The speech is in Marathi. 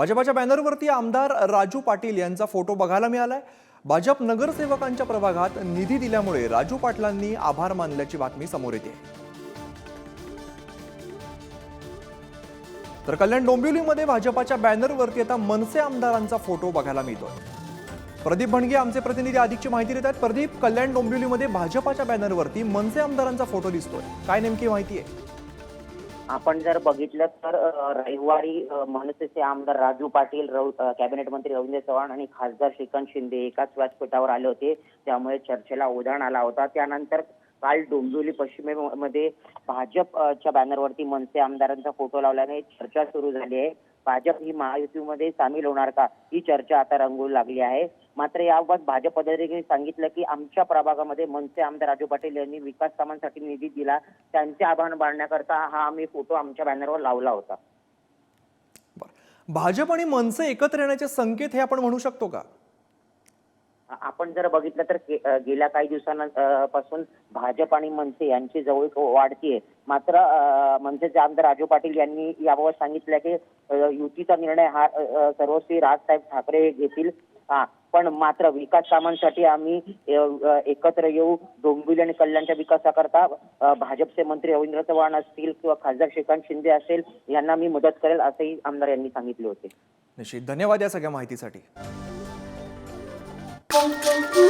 भाजपाच्या बॅनरवरती आमदार राजू पाटील यांचा फोटो बघायला मिळालाय. भाजप नगरसेवकांच्या प्रभागात निधी दिल्यामुळे राजू पाटलांनी आभार मानल्याची बातमी समोर येते. तर कल्याण डोंबिवलीमध्ये भाजपाच्या बॅनरवरती आता मनसे आमदारांचा फोटो बघायला मिळतोय. प्रदीप भणगे आमचे प्रतिनिधी अधिकची माहिती देत आहेत. प्रदीप कल्याण डोंबिवलीमध्ये भाजपाच्या बॅनरवरती मनसे आमदारांचा फोटो दिसतोय. काय नेमकी माहिती आहे? आपण जर बघितलं तर रविवारी मनसेचे आमदार राजू पाटील रव कॅबिनेट मंत्री रवींद्र चव्हाण आणि खासदार श्रीकांत शिंदे एकाच व्यासपीठावर आले होते. त्यामुळे चर्चेला उधाण आला होता. त्यानंतर काल डोंबिवली पश्चिमेमध्ये भाजपच्या बॅनरवरती मनसे आमदारांचा फोटो लावल्याने चर्चा सुरू झाली आहे. भाजप ही महायुतीमध्ये सामील होणार का? ही चर्चा आता रंगू लागली आहे. मात्र याबाबत भाजप पदाधिकारी सांगितलं की आमच्या प्रभागामध्ये मनसे आमदार राजू पाटील यांनी विकास कामांसाठी निधी दिला. त्यांचे आभार मानण्याकरता हा आम्ही फोटो आमच्या बॅनरवर लावला होता. भाजप आणि मनसे एकत्र येण्याचे संकेत हे आपण म्हणू शकतो का? आपण जर बघितलं तर गे- गेल्या काही दिवसांपासून भाजप आणि मनसे यांची जवळीक वाढतीये. मात्र अ, मनसेचे आमदार राजू पाटील यांनी याबाबत सांगितलं की युतीचा निर्णय हा अ, सर्वश्री राजसाहेब ठाकरे घेतील. हा पण मात्र विकास कामांसाठी आम्ही एकत्र येऊ डोंबिवली आणि कल्याणच्या विकासाकरता अ, भाजपचे मंत्री रवींद्र चव्हाण असतील किंवा खासदार श्रीकांत शिंदे असेल यांना मी मदत करेल असंही आमदार यांनी सांगितले होते. निश्चित. धन्यवाद या सगळ्या माहितीसाठी. Música